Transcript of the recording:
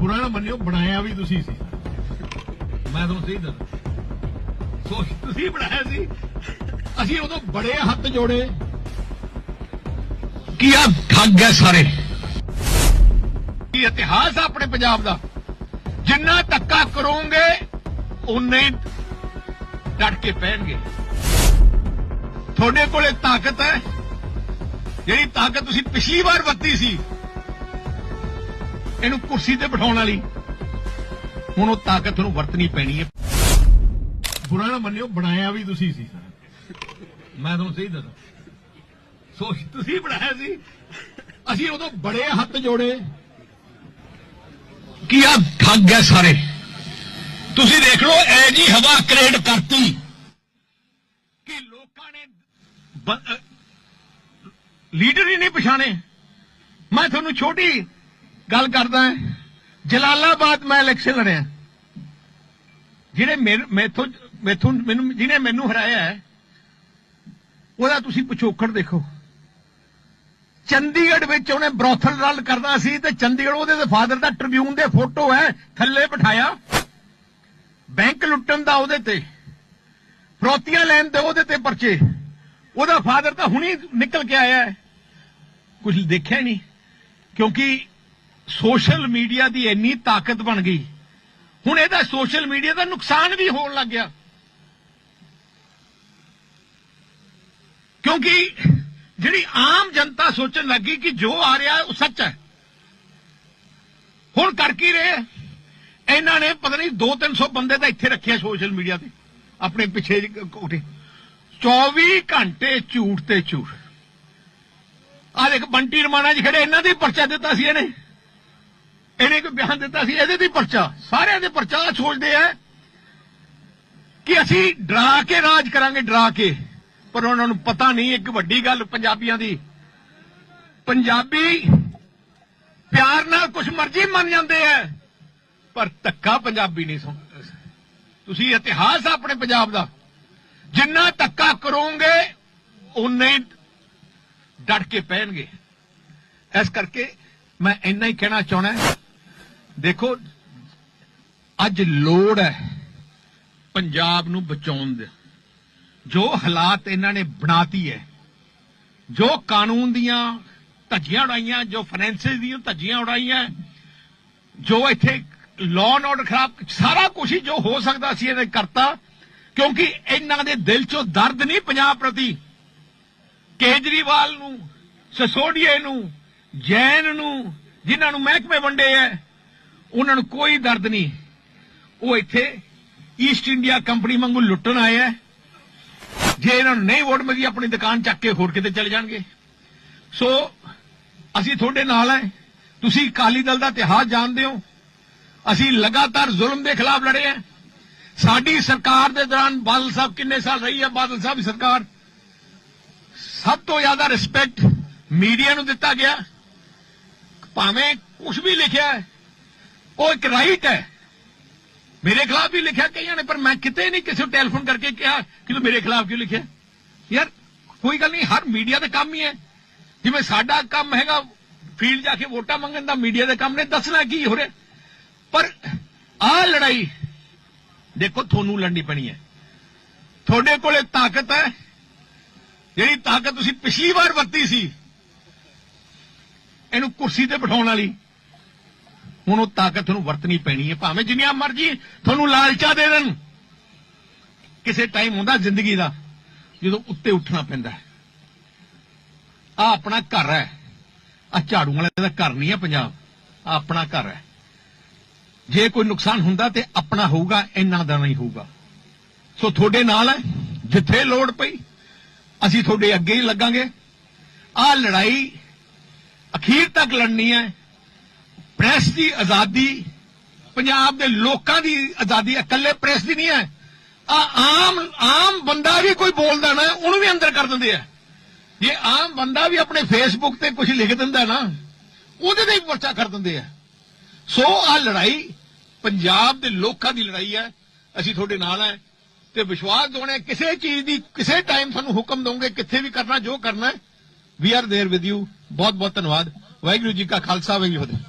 ਬੁਰਾ ਨਾ ਮੰਨਿਓ, ਬਣਾਇਆ ਵੀ ਤੁਸੀਂ ਸੀ। ਮੈਂ ਤੁਹਾਨੂੰ ਸਹੀ ਦੱਸ। ਸੋ ਤੁਸੀਂ ਬਣਾਇਆ ਸੀ। ਅਸੀਂ ਉਦੋਂ ਬੜੇ ਹੱਥ ਜੋੜੇ। ਕੀ ਆ, ਠੱਗ ਹੈ ਸਾਰੇ। ਕੀ ਇਤਿਹਾਸ ਆ ਆਪਣੇ ਪੰਜਾਬ ਦਾ? ਜਿੰਨਾ ਧੱਕਾ ਕਰੋਗੇ ਉਨੇ ਡਟ ਕੇ ਪੈਣਗੇ। ਤੁਹਾਡੇ ਕੋਲੇ ਤਾਕਤ ਹੈ। ਜਿਹੜੀ ਤਾਕਤ ਤੁਸੀਂ ਪਿਛਲੀ ਵਾਰ ਵਰਤੀ ਸੀ ਇਹਨੂੰ ਕੁਰਸੀ ਤੇ ਬਿਠਾਉਣ ਵਾਲੀ। ਹੁਣ ਉਹ ਤਾਕਤ ਨੂੰ ਵਰਤਣੀ ਪੈਣੀ ਹੈ। ਬੁਰਾ ਨਾ ਮੰਨਿਓ, ਬਣਾਇਆ ਵੀ ਤੁਸੀਂ ਸੀ। ਮੈਂ ਤੁਹਾਨੂੰ ਸਹੀ ਦੱਸਾਂ। ਸੋ ਤੁਸੀਂ ਬਣਾਇਆ ਸੀ। ਅਸੀਂ ਉਦੋਂ ਬੜੇ ਹੱਥ ਜੋੜੇ। ਕੀ ਆ, ਠੱਗ ਹੈ ਸਾਰੇ। ਤੁਸੀਂ ਦੇਖ ਲਓ ਐ ਜੀ ਹਵਾ ਕ੍ਰੀਏਟ ਕਰਤੀ। ਕਿ ਲੋਕਾਂ ਨੇ ਲੀਡਰ ਹੀ ਨਹੀਂ ਪਛਾਣੇ। ਮੈਂ ਤੁਹਾਨੂੰ ਛੋਟੀ ਗੱਲ ਕਰਦਾ ਜਲਾਲਾਬਾਦ ਮੈਂ ਇਲੈਕਸ਼ਨ ਲੜਿਆ। ਜਿਹੜੇ ਮੈਥੋਂ ਮੈਥੋਂ ਮੈਨੂੰ ਜਿਹਨੇ ਮੈਨੂੰ ਹਰਾਇਆ ਹੈ, ਉਹਦਾ ਤੁਸੀਂ ਪਿਛੋਕੜ ਦੇਖੋ। ਚੰਡੀਗੜ੍ਹ ਵਿੱਚ ਉਹਨੇ ਬਰੋਥਲ ਰਲ ਕਰਦਾ ਸੀ ਤੇ ਚੰਡੀਗੜ੍ਹ ਉਹਦੇ ਦੇ ਫਾਦਰ ਦਾ ਟ੍ਰਿਬਿਊਨ ਦੇ ਫੋਟੋ ਹੈ, ਥੱਲੇ ਬਿਠਾਇਆ। ਬੈਂਕ ਲੁੱਟਣ ਦਾ ਉਹਦੇ ਤੇ। ਫਰੋਤੀਆਂ ਲੈਣ ਦੇ ਉਹਦੇ ਤੇ ਪਰਚੇ। ਉਹਦਾ ਫਾਦਰ ਤਾਂ ਹੁਣੀ ਨਿਕਲ ਕੇ ਆਇਆ ਹੈ। ਕੁਝ ਦੇਖਿਆ ਨਹੀਂ, ਕਿਉਂਕਿ ਸੋਸ਼ਲ ਮੀਡੀਆ ਦੀ ਇੰਨੀ ਤਾਕਤ ਬਣ ਗਈ। ਹੁਣ ਇਹਦਾ ਸੋਸ਼ਲ ਮੀਡੀਆ ਦਾ ਨੁਕਸਾਨ ਵੀ ਹੋਣ ਲੱਗ ਗਿਆ। ਕਿਉਂਕਿ ਜਿਹੜੀ ਆਮ ਜਨਤਾ ਸੋਚਣ ਲੱਗੀ ਕਿ ਜੋ ਆ ਰਿਹਾ ਉਹ ਸੱਚ ਹੈ। ਹੁਣ ਕਰ ਕੀ ਰਹੇ ਇਹਨਾਂ ਨੇ ਪਤਾ ਨਹੀਂ 2-300 ਬੰਦੇ ਤਾਂ ਇੱਥੇ ਰੱਖਿਆ ਸੋਸ਼ਲ ਮੀਡੀਆ ਤੇ, ਆਪਣੇ ਪਿੱਛੇ ਜਿਹੇ ਕੋਠੇ। 24 ਘੰਟੇ ਝੂਠ ਤੇ ਝੂਠ। ਆ ਦੇਖ, ਬੰਟੀ ਰਮਾਣਾ ਜੀ ਖੜੇ, ਇਹਨਾਂ ਦੇ ਪਰਚਾ ਦਿੱਤਾ ਸੀ ਇਹਨੇ। ਇਹਨੇ ਕੋਈ ਬਿਆਨ ਦਿੱਤਾ ਸੀ? ਇਹਦੇ ਤੇ ਪਰਚਾ। ਸਾਰਿਆਂ ਦੇ ਪਰਚਾ ਸੋਚਦੇ ਆ ਕਿ ਅਸੀਂ ਡਰਾ ਕੇ ਰਾਜ ਕਰਾਂਗੇ, ਡਰਾ ਕੇ। ਪਰ ਉਹਨਾਂ ਨੂੰ ਪਤਾ ਨਹੀਂ ਇੱਕ ਵੱਡੀ ਗੱਲ ਪੰਜਾਬੀਆਂ ਦੀ। ਪੰਜਾਬੀ ਪਿਆਰ ਨਾਲ ਕੁਝ ਮਰਜ਼ੀ ਮੰਨ ਜਾਂਦੇ ਆ, ਪਰ ਧੱਕਾ ਪੰਜਾਬੀ ਨਹੀਂ ਸੁਣ ਤੁਸੀਂ ਇਤਿਹਾਸ ਆਪਣੇ ਪੰਜਾਬ ਦਾ। ਜਿੰਨਾ ਧੱਕਾ ਕਰੋਗੇ ਉਨੇ ਡਟ ਕੇ ਪੈਣਗੇ। ਇਸ ਕਰਕੇ ਮੈਂ ਇੰਨਾ ਹੀ ਕਹਿਣਾ ਚਾਹਣਾ ਦੇਖੋ, ਅੱਜ ਲੋੜ ਹੈ ਪੰਜਾਬ ਨੂੰ ਬਚਾਉਣ ਦੇ। ਜੋ ਹਾਲਾਤ ਇਹਨਾਂ ਨੇ ਬਣਾਤੀ ਹੈ, ਜੋ ਕਾਨੂੰਨ ਦੀਆਂ ਧੱਜੀਆਂ ਉਡਾਈਆਂ, ਜੋ ਫਾਈਨੈਂਸਿਸ ਦੀਆਂ ਧੱਜੀਆਂ ਉਡਾਈਆਂ, ਜੋ ਇੱਥੇ ਲਾਅ ਐਂਡ ਆਰਡਰ ਖਰਾਬ ਸਾਰਾ ਕੁਝ ਹੀ ਜੋ ਹੋ ਸਕਦਾ ਸੀ ਇਹਨੇ ਕਰਤਾ, ਕਿਉਂਕਿ ਇਹਨਾਂ ਦੇ ਦਿਲ 'ਚੋਂ ਦਰਦ ਨਹੀਂ ਪੰਜਾਬ ਪ੍ਰਤੀ। ਕੇਜਰੀਵਾਲ ਨੂੰ, ਸਸੋਡੀਏ ਨੂੰ, ਜੈਨ ਨੂੰ, ਜਿਨ੍ਹਾਂ ਨੂੰ ਮਹਿਕਮੇ ਵੰਡੇ ਐ ਉਹਨਾਂ ਨੂੰ ਕੋਈ ਦਰਦ ਨਹੀਂ। ਉਹ ਇੱਥੇ ਈਸਟ ਇੰਡੀਆ ਕੰਪਨੀ ਵਾਂਗੂ ਲੁੱਟਣ ਆਏ ਐ ਜੇ ਇਹਨਾਂ ਨੂੰ ਨਹੀਂ ਵੋਟ ਮਿਲੀ ਆਪਣੀ ਦੁਕਾਨ ਚੱਕ ਕੇ ਹੋਰ ਕਿਤੇ ਚਲੇ ਜਾਣਗੇ। ਸੋ ਅਸੀਂ ਤੁਹਾਡੇ ਨਾਲ ਹੈ। ਤੁਸੀਂ ਕਾਲੀ ਦਲ ਦਾ ਇਤਿਹਾਸ ਜਾਣਦੇ ਹੋ। ਅਸੀਂ ਲਗਾਤਾਰ ਜ਼ੁਲਮ ਦੇ ਖਿਲਾਫ ਲੜੇ ਐ ਸਾਡੀ ਸਰਕਾਰ ਦੇ ਦੌਰਾਨ ਬਾਦਲ ਸਾਹਿਬ ਕਿੰਨੇ ਸਾਲ ਰਹੀ ਹੈ? ਬਾਦਲ ਸਾਹਿਬ ਦੀ ਸਰਕਾਰ। ਸਭ ਤੋਂ ਜ਼ਿਆਦਾ ਰਿਸਪੈਕਟ ਮੀਡੀਆ ਨੂੰ ਦਿੱਤਾ ਗਿਆ। ਭਾਵੇਂ ਕੁਝ ਵੀ ਲਿਖਿਆ ਹੈ, ਉਹ ਇੱਕ ਰਾਈਟ ਹੈ। ਮੇਰੇ ਖਿਲਾਫ ਵੀ ਲਿਖਿਆ ਕਈਆਂ ਨੇ, ਪਰ ਮੈਂ ਕਿਤੇ ਨਹੀਂ ਕਿਸੇ ਨੂੰ ਟੈਲੀਫੋਨ ਕਰਕੇ ਕਿਹਾ ਕਿ ਤੂੰ ਮੇਰੇ ਖਿਲਾਫ ਕਿਉਂ ਲਿਖਿਆ? ਯਾਰ, ਕੋਈ ਗੱਲ ਨਹੀਂ, ਹਰ ਮੀਡੀਆ ਦਾ ਕੰਮ ਹੀ ਹੈ। ਜਿਵੇਂ ਸਾਡਾ ਕੰਮ ਹੈਗਾ ਫੀਲਡ ਜਾ ਕੇ ਵੋਟਾਂ ਮੰਗਣ ਦਾ ਮੀਡੀਆ ਦੇ ਕੰਮ ਨੇ, ਦੱਸਣਾ ਕੀ ਹੋ ਰਿਹਾ? ਪਰ ਆਹ ਲੜਾਈ, ਦੇਖੋ, ਤੁਹਾਨੂੰ ਲੜਨੀ ਪੈਣੀ ਹੈ। ਤੁਹਾਡੇ ਕੋਲੇ ਤਾਕਤ ਹੈ। ਜਿਹੜੀ ਤਾਕਤ ਤੁਸੀਂ ਪਿਛਲੀ ਵਾਰ ਵਰਤੀ ਸੀ, ਇਹਨੂੰ ਕੁਰਸੀ ਤੇ ਬਿਠਾਉਣ ਵਾਲੀ ਹੁਣ ਉਹ ਤਾਕਤ ਨੂੰ ਵਰਤਣੀ ਪੈਣੀ ਹੈ। ਭਾਵੇਂ ਜਿੰਨੀਆਂ ਮਰਜ਼ੀ ਤੁਹਾਨੂੰ ਲਾਲਚਾ ਦੇ ਦੇਣ। ਕਿਸੇ ਟਾਈਮ ਹੁੰਦਾ ਜ਼ਿੰਦਗੀ ਦਾ, ਜਦੋਂ ਉੱਤੇ ਉੱਠਣਾ ਪੈਂਦਾ ਹੈ। ਆ ਆਪਣਾ ਘਰ ਹੈ। ਆ ਝਾੜੂ ਵਾਲੇ ਦਾ ਘਰ ਨਹੀਂ ਹੈ ਪੰਜਾਬ। ਆ ਆਪਣਾ ਘਰ ਹੈ। ਜੇ ਕੋਈ ਨੁਕਸਾਨ ਹੁੰਦਾ ਤੇ ਆਪਣਾ ਹੋਊਗਾ ਇੰਨਾ ਦਾ ਨਹੀਂ ਹੋਊਗਾ। ਸੋ ਤੁਹਾਡੇ ਨਾਲ ਹੈ। ਜਿੱਥੇ ਲੋੜ ਪਈ, ਅਸੀਂ ਤੁਹਾਡੇ ਅੱਗੇ ਹੀ ਲੱਗਾਂਗੇ। ਆ ਲੜਾਈ ਅਖੀਰ ਤੱਕ ਲੜਨੀ ਹੈ। ਪ੍ਰੈਸ ਦੀ ਆਜ਼ਾਦੀ ਪੰਜਾਬ ਦੇ ਲੋਕਾਂ ਦੀ ਆਜ਼ਾਦੀ ਇਕੱਲੇ ਪ੍ਰੈਸ ਦੀ ਨਹੀਂ ਹੈ ਆ ਆਮ ਆਮ ਬੰਦਾ ਵੀ ਕੋਈ ਬੋਲਦਾ ਨਾ ਉਹਨੂੰ ਵੀ ਅੰਦਰ ਕਰ ਦਿੰਦੇ ਆ ਜੇ ਆਮ ਬੰਦਾ ਵੀ ਆਪਣੇ ਫੇਸਬੁੱਕ ਤੇ ਕੁਝ ਲਿਖ ਦਿੰਦਾ ਨਾ ਉਹਦੇ ਤੇ ਵੀ ਪਰਚਾ ਕਰ ਦਿੰਦੇ ਆ ਸੋ ਆ ਲੜਾਈ ਪੰਜਾਬ ਦੇ ਲੋਕਾਂ ਦੀ ਲੜਾਈ ਹੈ ਅਸੀਂ ਤੁਹਾਡੇ ਨਾਲ ਹੈ ਤੇ ਵਿਸ਼ਵਾਸ ਦਿਵਾਉਣਾ ਹੈ, ਕਿਸੇ ਚੀਜ਼ ਦੀ ਕਿਸੇ ਟਾਈਮ ਤੁਹਾਨੂੰ ਹੁਕਮ ਦਵਾਂਗੇ ਕਿੱਥੇ ਵੀ ਕਰਨਾ ਜੋ ਕਰਨਾ we are there with you ਬਹੁਤ ਬਹੁਤ ਧੰਨਵਾਦ ਵਾਹਿਗੁਰੂ ਜੀ ਕਾ ਖਾਲਸਾ ਵਾਹਿਗੁਰੂ ਜੀ ਕੀ ਫਤਿਹ